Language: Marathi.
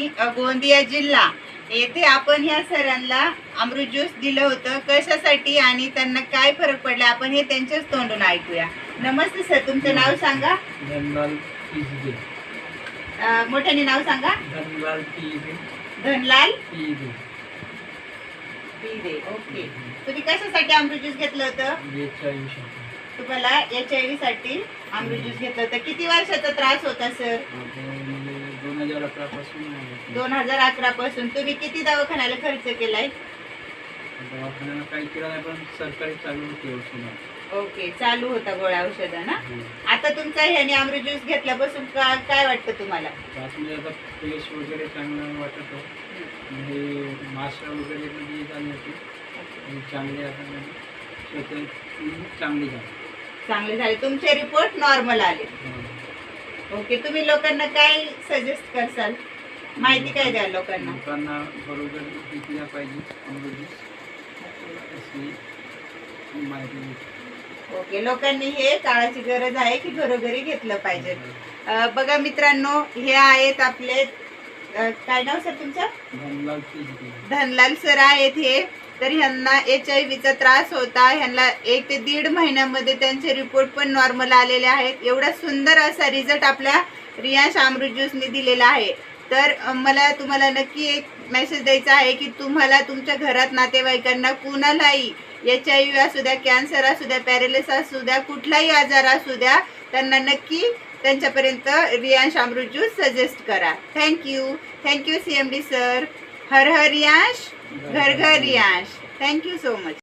गोंदिया जिल्हा. येथे आपण ह्या सरांना अमृत ज्यूस दिलं होतं. कशासाठी आणि त्यांना काय फरक पडला आपण हे त्यांच्याच तोंडून ऐकूया. नमस्ते सर तुमचं नाव सांगा? अं, मोठ्याने नाव सांगा? धनलाल ओके. तुम्ही कशासाठी अमृत ज्यूस घेतलं होतं? तुम्हाला एच आय व्ही साठी अमृत ज्यूस घेतलं होतं. किती वर्षाचा त्रास होता सर? दोन हजार अकरापासून आहे. दोन हजार अकरा पासून. तुम्ही किती दवाखान्याला खर्च केलाय? दवाखान्याला काही केलं नाही पण सरकारी चालू होते औषधं. ओके चालू होता गोळ्या औषधं ना? हो. आता तुमचा ह्याने अमृत ज्यूस घेतल्यापासून का काय वाटतं तुम्हाला? त्यात म्हणजे आता फ्रेश वगैरे चांगलं वाटत आहे म्हणजे माशा वगैरे म्हणजे झाली होती. आणि चांगले आता म्हणजे चांगली झाली. चांगले झाले. तुमचे रिपोर्ट नॉर्मल आले. हो. ओके तुम्ही लोकांना काय सजेस्ट करसाल? माहिती काय द्याल लोकांना? लोकांना बरोबर घेतल्या पाहिजे अमृत अशी माहिती देतो. ओके लोकांनी हे काळाची गरज आहे की घरोघरी घेतलं पाहिजे. अं, बघा मित्रांनो हे आहेत आपले अं, काय नाव सर तुमचं? धनलाल सर आहेत हे. तर ह्यांना एच आय व्हीचा त्रास होता. ह्यांना एक ते दीड महिन्यामध्ये त्यांचे रिपोर्ट पण नॉर्मल आलेले आहेत. एवढा सुंदर असा रिझल्ट आपल्या रियांश अमृत ज्यूसने दिलेला आहे. तर मला तुम्हाला नक्की एक मेसेज द्यायचा आहे की तुम्हाला तुमच्या घरात नातेवाईकांना कुणालाही एच आय व्ही असू द्या कॅन्सर असू द्या पॅरेलिस असू द्या कुठलाही आजार असू द्या त्यांना नक्की त्यांच्यापर्यंत रियांश अमृत ज्यूस सजेस्ट करा. Thank you thank you C M D sir हर हर रियांश घर घर रियांश थँक्यू सो मच